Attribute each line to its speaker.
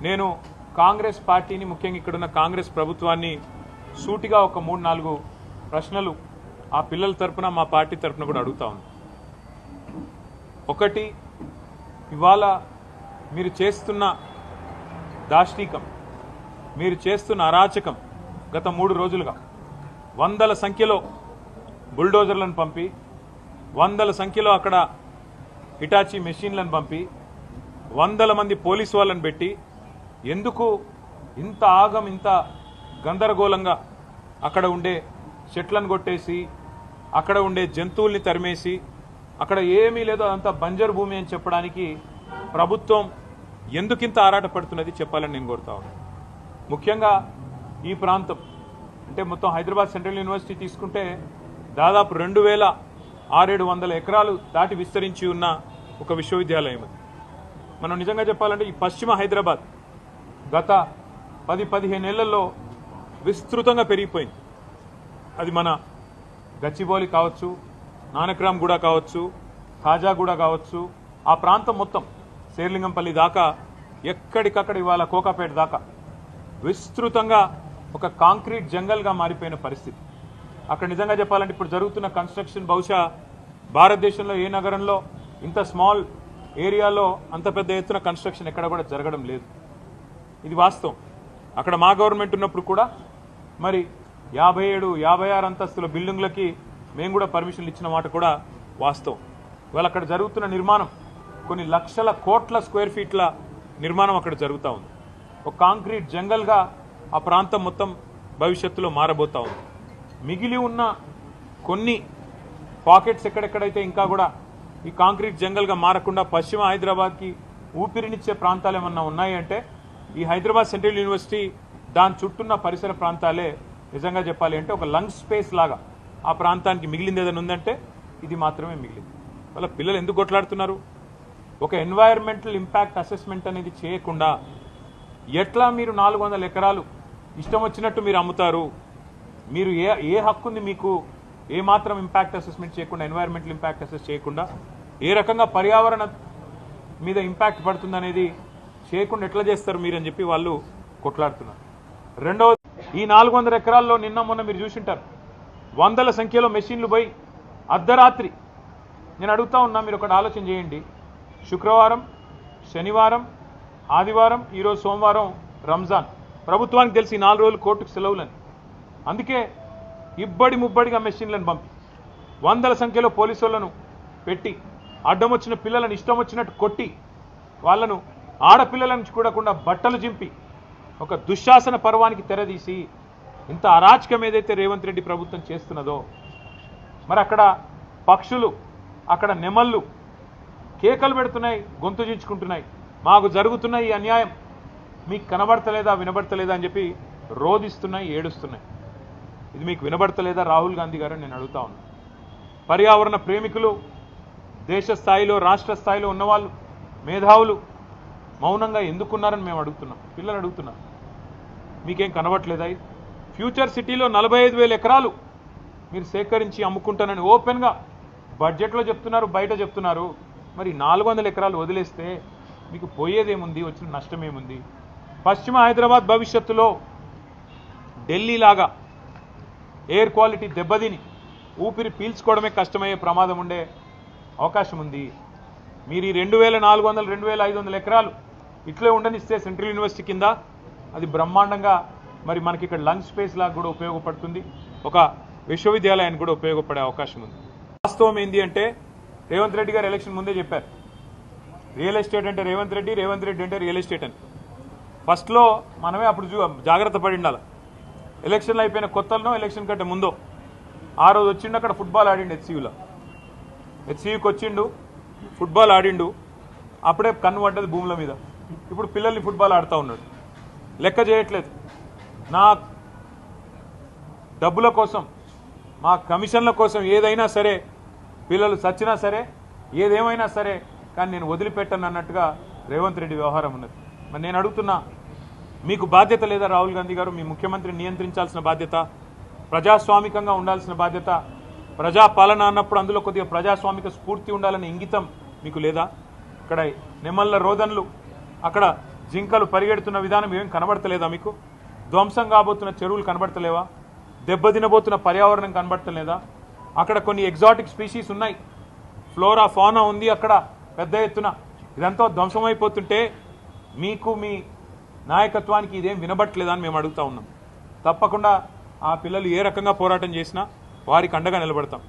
Speaker 1: నేను కాంగ్రెస్ పార్టీని ముఖ్యంగా ఇక్కడున్న కాంగ్రెస్ ప్రభుత్వాన్ని సూటిగా ఒక మూడు నాలుగు ప్రశ్నలు ఆ పిల్లల తరపున మా పార్టీ తరపున కూడా అడుగుతా ఒకటి ఇవాళ మీరు చేస్తున్న దాష్టీకం మీరు చేస్తున్న అరాచకం గత మూడు రోజులుగా వందల సంఖ్యలో బుల్డోజర్లను పంపి వందల సంఖ్యలో అక్కడ హిటాచీ మెషిన్లను పంపి వందల మంది పోలీసు వాళ్ళని పెట్టి ఎందుకు ఇంత ఆగం ఇంత గందరగోళంగా అక్కడ ఉండే చెట్లను కొట్టేసి అక్కడ ఉండే జంతువుల్ని తరిమేసి అక్కడ ఏమీ లేదో అదంతా బంజరు భూమి అని చెప్పడానికి ప్రభుత్వం ఎందుకింత ఆరాట పడుతున్నది చెప్పాలని నేను కోరుతా ఉన్నాను ముఖ్యంగా ఈ ప్రాంతం అంటే మొత్తం హైదరాబాద్ సెంట్రల్ యూనివర్సిటీ తీసుకుంటే దాదాపు రెండు వేల ఆరేడు వందల ఎకరాలు దాటి విస్తరించి ఉన్న ఒక విశ్వవిద్యాలయం అది. మనం నిజంగా చెప్పాలంటే ఈ పశ్చిమ హైదరాబాద్ గత పది పదిహేను నెలల్లో విస్తృతంగా పెరిగిపోయింది. అది మన గచ్చిబౌలి కావచ్చు నానక్రామ్ గూడ కావచ్చు ఖాజాగూడ కావచ్చు. ఆ ప్రాంతం మొత్తం శేర్లింగంపల్లి దాకా ఎక్కడికక్కడ ఇవాళ కోకాపేట దాకా విస్తృతంగా ఒక కాంక్రీట్ జంగల్గా మారిపోయిన పరిస్థితి. అక్కడ నిజంగా చెప్పాలంటే ఇప్పుడు జరుగుతున్న కన్స్ట్రక్షన్ బహుశా భారతదేశంలో ఏ నగరంలో ఇంత స్మాల్ ఏరియాలో అంత పెద్ద ఎత్తున కన్స్ట్రక్షన్ ఎక్కడ కూడా జరగడం లేదు. ఇది వాస్తవం. అక్కడ మా గవర్నమెంట్ ఉన్నప్పుడు కూడా మరి యాభై ఏడు యాభై ఆరు అంతస్తుల బిల్డింగ్లకి మేము కూడా పర్మిషన్లు ఇచ్చిన మాట కూడా వాస్తవం. ఇవాళ అక్కడ జరుగుతున్న నిర్మాణం కొన్ని లక్షల కోట్ల స్క్వేర్ ఫీట్ల నిర్మాణం అక్కడ జరుగుతూ ఉంది. ఒక కాంక్రీట్ జంగల్గా ఆ ప్రాంతం మొత్తం భవిష్యత్తులో మారబోతూ ఉంది. మిగిలి ఉన్న కొన్ని పాకెట్స్ ఎక్కడెక్కడైతే ఇంకా కూడా ఈ కాంక్రీట్ జంగల్గా మారకుండా పశ్చిమ హైదరాబాద్కి ఊపిరినిచ్చే ప్రాంతాలు ఏమన్నా ఉన్నాయంటే ఈ హైదరాబాద్ సెంట్రల్ యూనివర్సిటీ దాని చుట్టూన్న పరిసర ప్రాంతాలే నిజంగా చెప్పాలి అంటే ఒక లంగ్ స్పేస్ లాగా ఆ ప్రాంతానికి మిగిలింది ఏదైనా ఉందంటే ఇది మాత్రమే మిగిలింది. వాళ్ళ పిల్లలు ఎందుకు కొట్లాడుతున్నారు? ఒక ఎన్వైర్మెంటల్ ఇంపాక్ట్ అసెస్మెంట్ అనేది చేయకుండా ఎట్లా మీరు నాలుగు వందల ఎకరాలు ఇష్టం వచ్చినట్టు మీరు అమ్ముతారు? మీరు ఏ ఏ హక్కు ఉంది మీకు ఏ మాత్రం ఇంపాక్ట్ అసెస్మెంట్ చేయకుండా ఎన్వైర్మెంటల్ ఇంపాక్ట్ అసెస్ చేయకుండా ఏ రకంగా పర్యావరణ మీద ఇంపాక్ట్ పడుతుంది అనేది చేయకుండా ఎట్లా చేస్తారు మీరు అని చెప్పి వాళ్ళు కొట్లాడుతున్నారు. రెండవది ఈ నాలుగు వందల ఎకరాల్లో నిన్న మొన్న మీరు చూసింటారు. వందల సంఖ్యలో మెషిన్లు పోయి అర్ధరాత్రి. నేను అడుగుతా ఉన్నా మీరు ఒకటి ఆలోచన చేయండి. శుక్రవారం శనివారం ఆదివారం ఈరోజు సోమవారం రంజాన్. ప్రభుత్వానికి తెలిసి ఈ నాలుగు రోజులు కోర్టుకు సెలవులని. అందుకే ఇబ్బడి ముబ్బడిగా మెషిన్లను పంపి వందల సంఖ్యలో పోలీసులను పెట్టి అడ్డం వచ్చిన పిల్లలను ఇష్టం వచ్చినట్టు కొట్టి వాళ్ళను ఆడపిల్లలను చూడకుండా బట్టలు చింపి ఒక దుశ్శాసన పర్వానికి తెరదీసి ఇంత అరాచకం ఏదైతే రేవంత్ రెడ్డి ప్రభుత్వం చేస్తున్నదో మరి అక్కడ పక్షులు అక్కడ నెమళ్ళు కేకలు పెడుతున్నాయి గొంతు చించుకుంటున్నాయి. మాకు జరుగుతున్న ఈ అన్యాయం మీకు కనబడతలేదా వినబడతలేదా అని చెప్పి రోధిస్తున్నాయి ఏడుస్తున్నాయి. ఇది మీకు వినబడతలేదా? రాహుల్ గాంధీ గారు నేను అడుగుతా ఉన్నా. పర్యావరణ ప్రేమికులు దేశ స్థాయిలో రాష్ట్ర స్థాయిలో ఉన్నవాళ్ళు మేధావులు మౌనంగా ఎందుకున్నారని మేము అడుగుతున్నాం. పిల్లలు అడుగుతున్నాం మీకేం కనబట్లేదా ఫ్యూచర్ సిటీలో నలభై ఐదు వేల ఎకరాలు మీరు సేకరించి అమ్ముకుంటానని ఓపెన్గా బడ్జెట్లో చెప్తున్నారు బయట చెప్తున్నారు. మరి నాలుగు వందల ఎకరాలు వదిలేస్తే మీకు పోయేదేముంది? వచ్చిన నష్టం ఏముంది పశ్చిమ హైదరాబాద్ భవిష్యత్తులో ఢిల్లీ లాగా ఎయిర్ క్వాలిటీ దెబ్బతిని ఊపిరి పీల్చుకోవడమే కష్టమయ్యే ప్రమాదం ఉండే అవకాశం ఉంది మీరు ఈ రెండు వేల నాలుగు వందల రెండు వేల ఐదు వందల ఎకరాలు ఇట్లే ఉండనిస్తే సెంట్రల్ యూనివర్సిటీ కింద అది బ్రహ్మాండంగా మరి మనకి ఇక్కడ లంగ్ స్పేస్ లాగా కూడా ఉపయోగపడుతుంది. ఒక విశ్వవిద్యాలయానికి కూడా ఉపయోగపడే అవకాశం ఉంది. వాస్తవం ఏంటి అంటే రేవంత్ రెడ్డి గారు ఎలక్షన్ ముందే చెప్పారు. రియల్ ఎస్టేట్ అంటే రేవంత్ రెడ్డి రేవంత్ రెడ్డి అంటే రియల్ ఎస్టేట్ అని. ఫస్ట్లో మనమే అప్పుడు చూ జాగ్రత్త పడి ఉండాలి. ఎలక్షన్లు అయిపోయిన కొత్తలను ఎలక్షన్ కంటే ముందో. ఆ రోజు వచ్చిండు అక్కడ ఫుట్బాల్ ఆడిండు హెచ్సియులో. హెచ్సియుకి వచ్చిండు ఫుట్బాల్ ఆడిండు. అప్పుడే కన్ను పడ్డది భూముల మీద. ఇప్పుడు పిల్లల్ని ఫుట్బాల్ ఆడుతూ ఉన్నాడు. లెక్క చేయట్లేదు. నా డబ్బుల కోసం మా కమిషన్ల కోసం ఏదైనా సరే పిల్లలు చచ్చినా సరే ఏదేమైనా సరే కానీ నేను వదిలిపెట్టను అన్నట్టుగా రేవంత్ రెడ్డి వ్యవహారం ఉన్నది. మరి నేను అడుగుతున్నా మీకు బాధ్యత లేదా రాహుల్ గాంధీ గారు? మీ ముఖ్యమంత్రిని నియంత్రించాల్సిన బాధ్యత ప్రజాస్వామికంగా ఉండాల్సిన బాధ్యత ప్రజాపాలన అన్నప్పుడు అందులో కొద్దిగా ప్రజాస్వామిక స్ఫూర్తి ఉండాలనే ఇంగితం మీకు లేదా? ఇక్కడ నిమ్మల్ల రోదన్లు అక్కడ జింకలు పరిగెడుతున్న విధానం ఏం కనబడతలేదా మీకు? ధ్వంసం కాబోతున్న చెరువులు కనబడతలేవా? దెబ్బతినబోతున్న పర్యావరణం కనబడతలేదా? అక్కడ కొన్ని ఎగ్జాటిక్ స్పీషీస్ ఉన్నాయి. ఫ్లోరా ఫానా ఉంది అక్కడ పెద్ద ఎత్తున. ఇదంతా ధ్వంసమైపోతుంటే మీకు మీ నాయకత్వానికి ఇదేం వినబట్టలేదని మేము అడుగుతా ఉన్నాం. తప్పకుండా ఆ పిల్లలు ఏ రకంగా పోరాటం చేసినా వారికి అండగా నిలబడతాం.